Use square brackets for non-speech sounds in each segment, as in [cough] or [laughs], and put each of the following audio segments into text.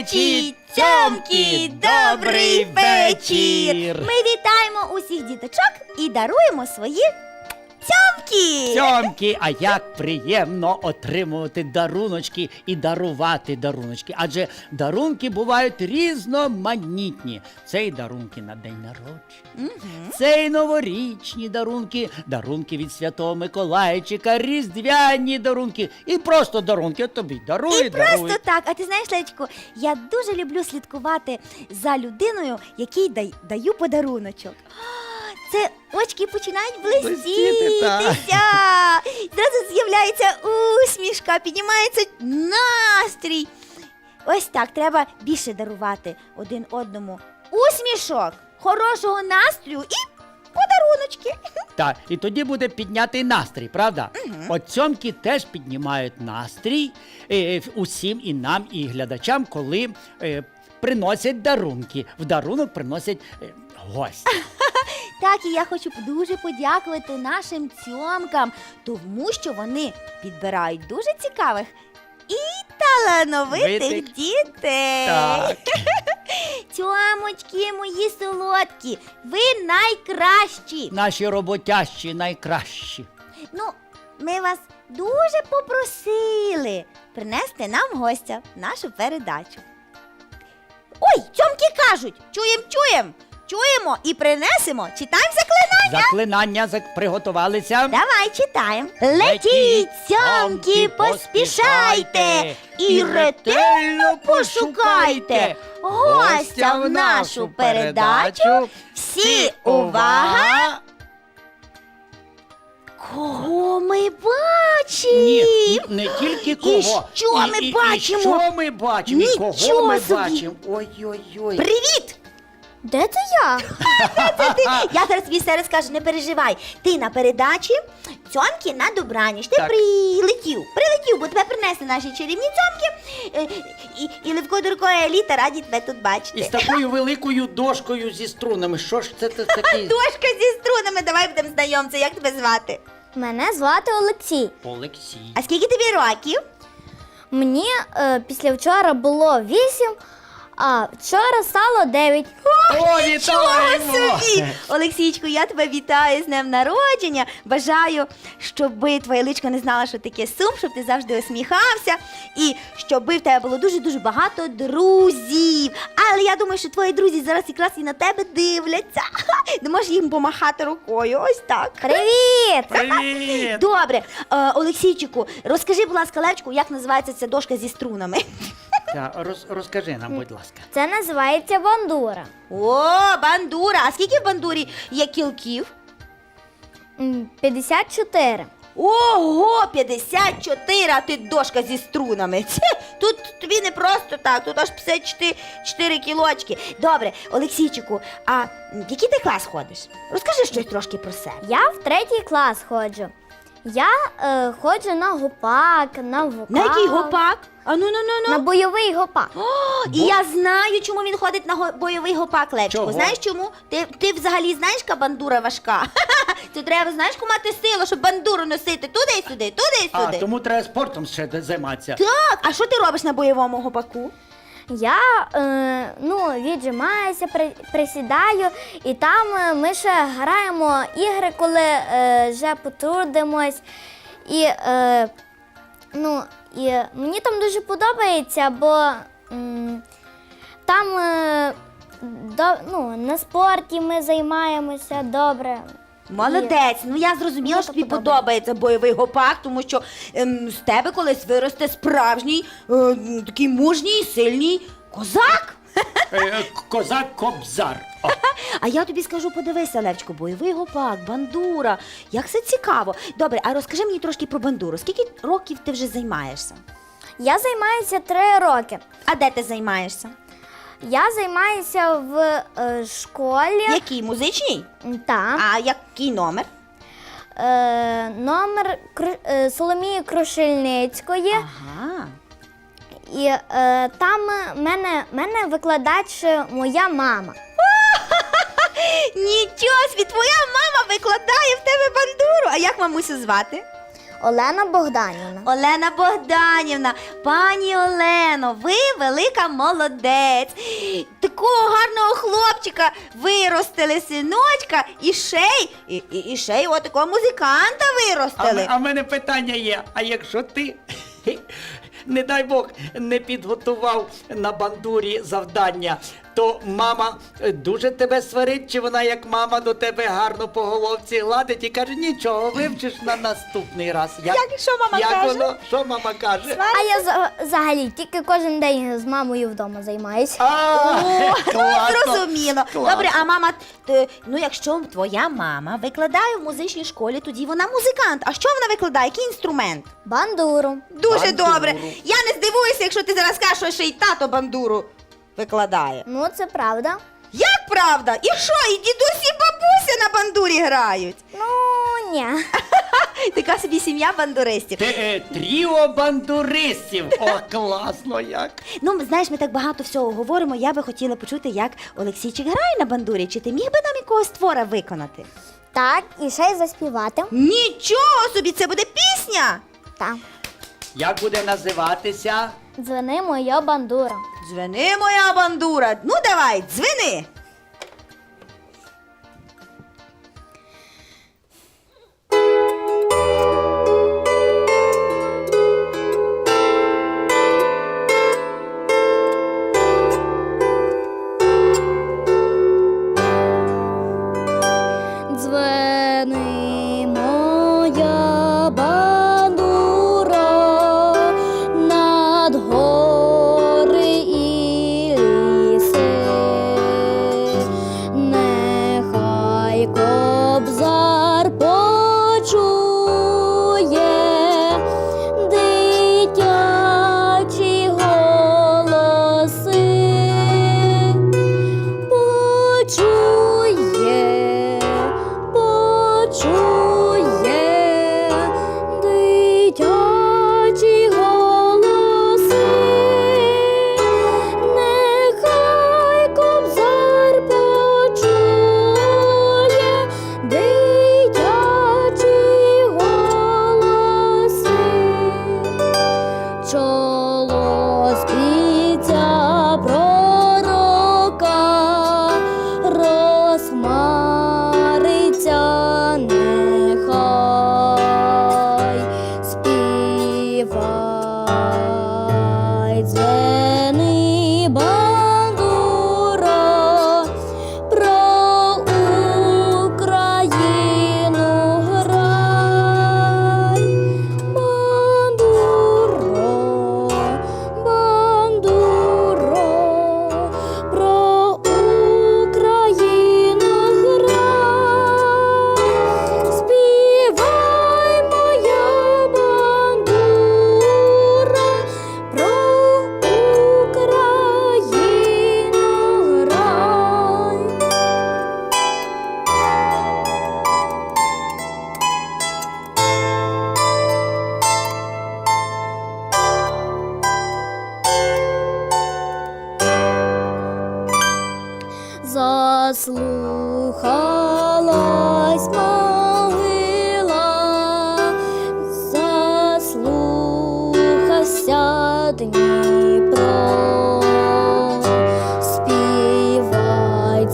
Малечі, цьомкі, добрий вечір! Ми вітаємо усіх діточок і даруємо свої цьомки! Цьомки, а як приємно отримувати даруночки і дарувати даруночки. Адже дарунки бувають різноманітні. Це й дарунки на день народження. Це й новорічні дарунки, дарунки від Святого Миколайчика, різдвяні дарунки і просто дарунки. От тобі дарує, І дарує. просто так. А ти знаєш, Лечко, я дуже люблю слідкувати за людиною, якій дай, даю подаруночок. Це очки починають блистітися. Зразу з'являється усмішка, піднімається настрій. Ось так, треба більше дарувати один одному усмішок, хорошого настрою і подаруночки. Так, і тоді буде піднятий настрій, правда? От цьомки теж піднімають настрій е, усім і нам, і глядачам, коли е, приносять дарунки. В дарунок приносять е, гості. Так, і я хочу дуже подякувати нашим цьомкам, тому що вони підбирають дуже цікавих і талановитих Витик. дітей. Так. [laughs] Цьомочки мої солодкі, ви найкращі. Наші роботящі найкращі. Ну, ми вас дуже попросили принести нам гостя в нашу передачу. Ой, цьомки кажуть, чуєм, чуєм, чуємо і принесемо. Читаємо заклинання. Заклинання зак- приготувалися. Давай читаємо. Летіть, цьомки, поспішайте і ретельно пошукайте гостя в нашу передачу. Всі увага! Кого ми бачимо? Ні, не тільки кого. що ми і, бачимо? І що ми бачимо? І кого Нічого ми собі. бачимо? Ой-ой-ой. Привіт! Де це я? Це ти. [laughs] Я зараз тобі все розкажу, не переживай. Ти на передачі цьомки на добраніч. Ти Так. прилетів, прилетів, бо тебе принесли наші чарівні цьомки. Е, І, і Левко Дурко і Еліта раді тебе тут бачити. І з такою [laughs] великою дошкою зі струнами. Що ж це ти такий? Дошка зі струнами, давай будемо знайомці. Як тебе звати? Мене звати Олексій. Олексій. А скільки тобі років? Мені е, після вчора було 8, а вчора стало 9. О, Нічого вітаємо! собі! Олексійчику, я тебе вітаю з днем народження. Бажаю, щоб твоя личко не знала, що таке сум, щоб ти завжди усміхався, і щоб в тебе було дуже-дуже багато друзів. Але я думаю, що твої друзі зараз якраз і на тебе дивляться. Не можеш їм помахати рукою. Ось так. Привіт! Привіт! Добре, Е, Олексійчику, розкажи, будь ласка, Левчику, як називається ця дошка зі струнами. Так, роз, розкажи нам, будь ласка. Це називається бандура. О, бандура! А скільки в бандурі є кілків? М, 54. Ого, 54, а ти дошка зі струнами. Це, тут тобі не просто так, тут аж 54 4 кілочки. Добре, Олексійчику, а м, який ти клас ходиш? Розкажи щось трошки про себе. Я в третій клас ходжу. Я е, ходжу на гопак, на вокал. На який гопак? А ну ну ну На ну. бойовий гопак. О, і я знаю, чому він ходить на го- бойовий гопак, Левчику. Чого? Знаєш чому? Ти, ти взагалі знаєш, яка бандура важка? [laughs] Це треба, знаєш, яку мати силу, щоб бандуру носити туди і сюди, туди і А, сюди. тому треба спортом ще де- займатися. Так, а що ти робиш на бойовому гопаку? Я е, ну, віджимаюся, при, присідаю, і там е, ми ще граємо ігри, коли е, вже потрудимось. І, е, ну, і мені там дуже подобається, бо м, там е, до, ну, на спорті ми займаємося добре. Молодець, ну я зрозуміла, Мені що тобі подобається. подобається бойовий гопак, тому що ем, з тебе колись виросте справжній е, такий мужній, сильний козак. Е, Козак Кобзар. О, [laughs] А я тобі скажу, подивися, Левчко, бойовий гопак, бандура. Як це цікаво. Добре, а розкажи мені трошки про бандуру. Скільки років ти вже займаєшся? Я займаюся три роки. А де ти займаєшся? Я займаюся в е, школі. Який музичній? Там. А який номер? Е, номер Кру- е, Соломії Крушельницької. Ага. І е, там мене, мене викладач е, моя мама. [laughs] Нічого собі, твоя мама викладає в тебе бандуру. А як мамусю звати? Олена Богданівна. Олена Богданівна, пані Олено, ви велика молодець. Такого гарного хлопчика виростили синочка і ще й, і, і, і ще й отакого музиканта виростили. а в мене питання є: а якщо ти, [laughs] не дай Бог, не підготував на бандурі завдання, то мама е, дуже тебе сварить, чи вона як мама до тебе гарно по головці гладить і каже, нічого, вивчиш на наступний раз. Як- що мама як каже? Воно, що мама каже? А я за- взагалі тільки кожен день з мамою вдома займаюся. А, класно. Зрозуміло. Класно. Добре, а мама, ну якщо твоя мама викладає в музичній школі, тоді вона музикант. А що вона викладає? Який інструмент? Бандуру. Дуже Бандуру. добре. Я не здивуюся, якщо ти зараз скажеш, що ще й тато бандуру викладає. Ну, це правда. Як правда? І що? І дідусь, і бабуся на бандурі грають. Ну, ні. [laughs] Така собі сім'я бандуристів. Те, е, тріо бандуристів. О, класно як. Ну, знаєш, ми так багато всього говоримо. Я би хотіла почути, як Олексійчик грає на бандурі. Чи ти міг би нам якогось твора виконати? Так, і ще й заспівати. Нічого собі, це буде пісня. Так. Як буде називатися? Дзвони моя бандура. Дзвени, моя бандура. Ну давай, дзвени. Дзвени Заслухалась могила, заслухався Дніпро, співай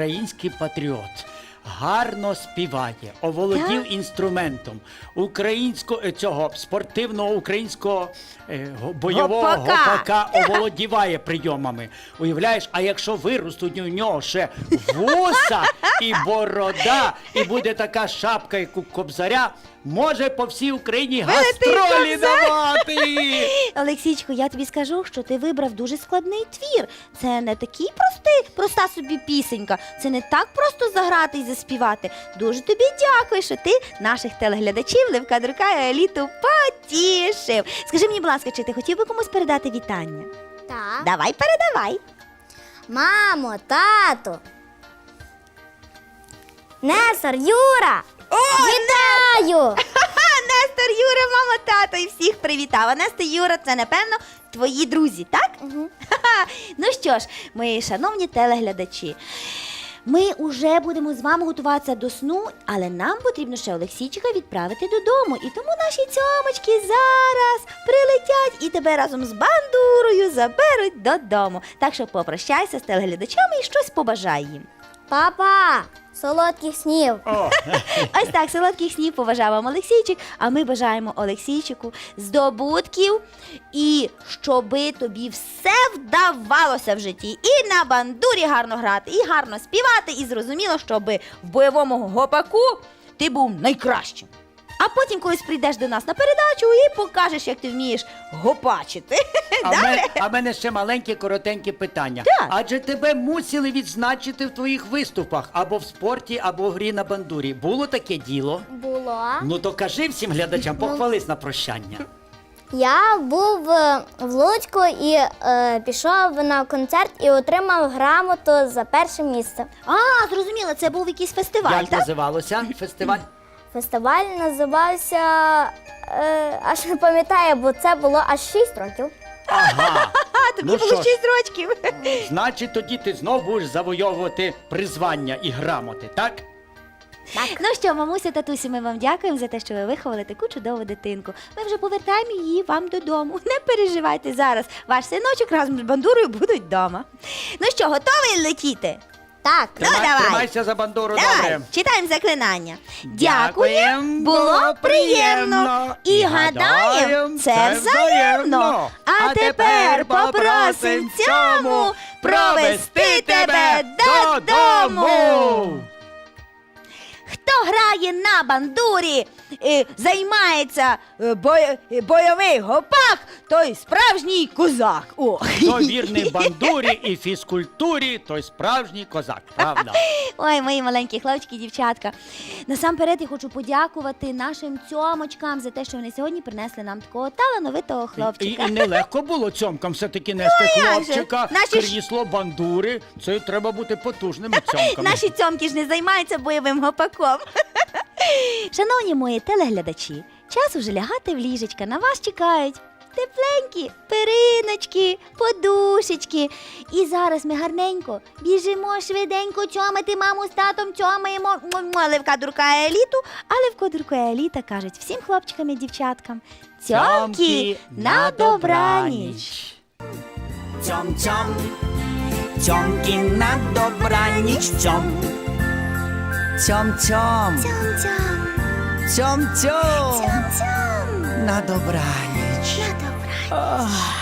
український патріот. гарно співає, оволодів Так? інструментом українського е, цього спортивного українського е, бойового Гопака. гопака [laughs] оволодіває прийомами. Уявляєш, а якщо виростуть у нього ще вуса і борода, і буде така шапка, як у кобзаря, може по всій Україні гастролі кобзар. давати. [laughs] Олексійчику, я тобі скажу, що ти вибрав дуже складний твір. Це не такий простий, проста собі пісенька. Це не так просто заграти і заспівати. Дуже тобі дякую, що ти наших телеглядачів Левка Друка і Еліту потішив. Скажи мені, будь ласка, чи ти хотів би комусь передати вітання? Так. Давай, передавай. Мамо, тато. Несор, Юра! Вітаю! Ха, [laughs] Нестор, Юра, мама, тато і всіх привітав. А Нестор, Юра, це напевно твої друзі, так? Ха-ха. [laughs] Ну що ж, мої шановні телеглядачі. Ми вже будемо з вами готуватися до сну, але нам потрібно ще Олексійчика відправити додому. І тому наші цьомочки зараз прилетять і тебе разом з бандурою заберуть додому. Так що попрощайся з телеглядачами і щось побажай їм. Папа! Солодких снів! [laughs] Ось так, солодких снів побажав вам Олексійчик, а ми бажаємо Олексійчику здобутків і щоби тобі все вдавалося в житті. І на бандурі гарно грати, і гарно співати, і зрозуміло, щоби в бойовому гопаку ти був найкращим. А потім колись прийдеш до нас на передачу і покажеш, як ти вмієш гопачити. А [laughs] в мене, а в мене ще маленьке коротеньке питання. Так. Адже тебе мусили відзначити в твоїх виступах або в спорті, або в грі на бандурі. Було таке діло? Було. Ну то кажи всім глядачам, похвались на прощання. Я був е, в Луцьку і е, пішов на концерт і отримав грамоту за перше місце. А, зрозуміло, це був якийсь фестиваль, Як так? називалося фестиваль? Фестиваль називався. Е, аж не пам'ятаю, бо це було аж 6 років. Ага. Тобі Ну було ж. 6 років. Значить, тоді ти знов будеш завойовувати призвання і грамоти, так? Ну що, мамуся, татусю, ми вам дякуємо за те, що ви виховали таку чудову дитинку. Ми вже повертаємо її вам додому. Не переживайте зараз. Ваш синочок разом з бандурою будуть вдома. Ну що, готовий летіти? Так. Ну, Тримай- давай. Тримайся за бандуру, Давай, добре. читаємо заклинання. Дякуєм, було приємно. І гадаєм, це взаємно. А тепер попросим цьому провести тебе додому. Хто грає на бандурі, займається е, е, бойовий гопак, той справжній козак. О. Хто вірний бандурі і фізкультурі, той справжній козак, правда? [laughs] Ой, мої маленькі хлопчики, дівчатка. Насамперед я хочу подякувати нашим цьомочкам за те, що вони сьогодні принесли нам такого талановитого хлопчика. і нелегко було цьомкам все-таки нести Ну, хлопчика, Наші крісло, бандури. Це треба бути потужними цьомками. [laughs] Наші цьомки ж не займаються бойовим гопаком. [laughs] Шановні мої телеглядачі, час уже лягати в ліжечка. На вас чекають тепленькі периночки, подушечки. І зараз ми гарненько біжимо швиденько цьомити маму з татом, цьомаємо Левка дурка еліту, а Левко дурка еліта кажуть всім хлопчикам і дівчаткам. Цьомки на добраніч! Цьом цьом, цьомки на добраніч цьом. Цьом цьом, цьом цьом, на добраніч. На добра. Ах.